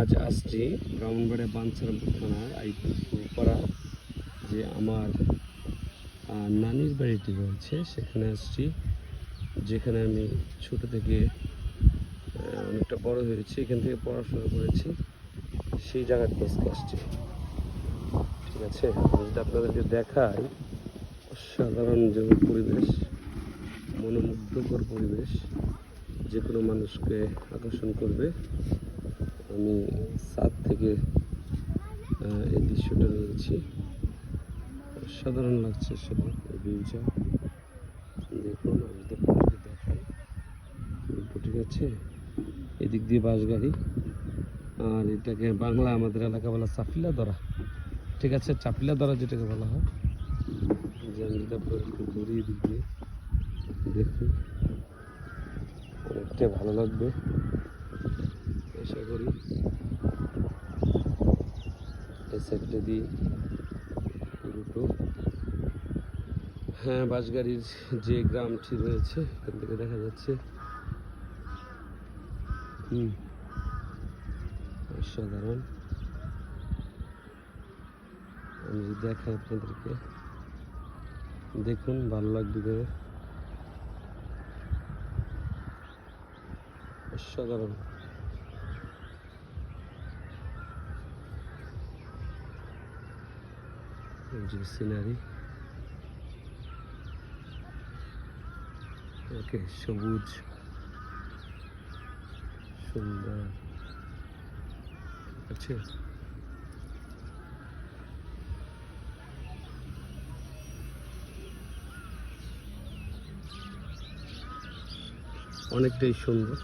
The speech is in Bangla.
আজ আসছি ব্রাহ্মণবাড়িয়া বাঞ্ছারামপুর থানার আইপাড়া যে আমার নানির বাড়িটি রয়েছে, সেখানে আসছি, যেখানে আমি ছোট থেকে অনেকটা বড় হয়েছি, এখান থেকে পড়াশোনা করেছি, সেই জায়গার আজকে আসছি। ঠিক আছে? যদি আপনাদেরকে দেখাই, অসাধারণ যে পরিবেশ, মনোমুগ্ধকর পরিবেশ যে কোনো মানুষকে আকর্ষণ করবে। আমি সাত থেকে এই দৃশ্যটা নিয়েছি। সাধারণ লাগছে সেটা, এই ভিউটা দেখুন, আমি যদি আপনাদেরকে দেখাই। ঠিক আছে এদিক দিয়ে বাস গাড়ি। আর এটাকে বাংলা আমাদের এলাকা বলা চাপিলা দরা ঠিক আছে চাপিলা দরা যেটাকে বলা হয়। যে আমি যদি আপনাদেরকে এদিক দিয়ে। দেখুন অনেকটাই ভালো লাগবে। আশা করি। এই সাইডটা দিয়ে দুটো হ্যাঁ বাসগাড়ির যে গ্রামটি রয়েছে, এখান থেকে দেখা যাচ্ছে। হুম, অসাধারণ। আমি যদি দেখাই আপনাদেরকে, দেখুন, ভালো লাগবে করে অসাধারণ এই যে সিনারি ওকে সবুজ সুন্দর আছে অনেকটাই সুন্দর।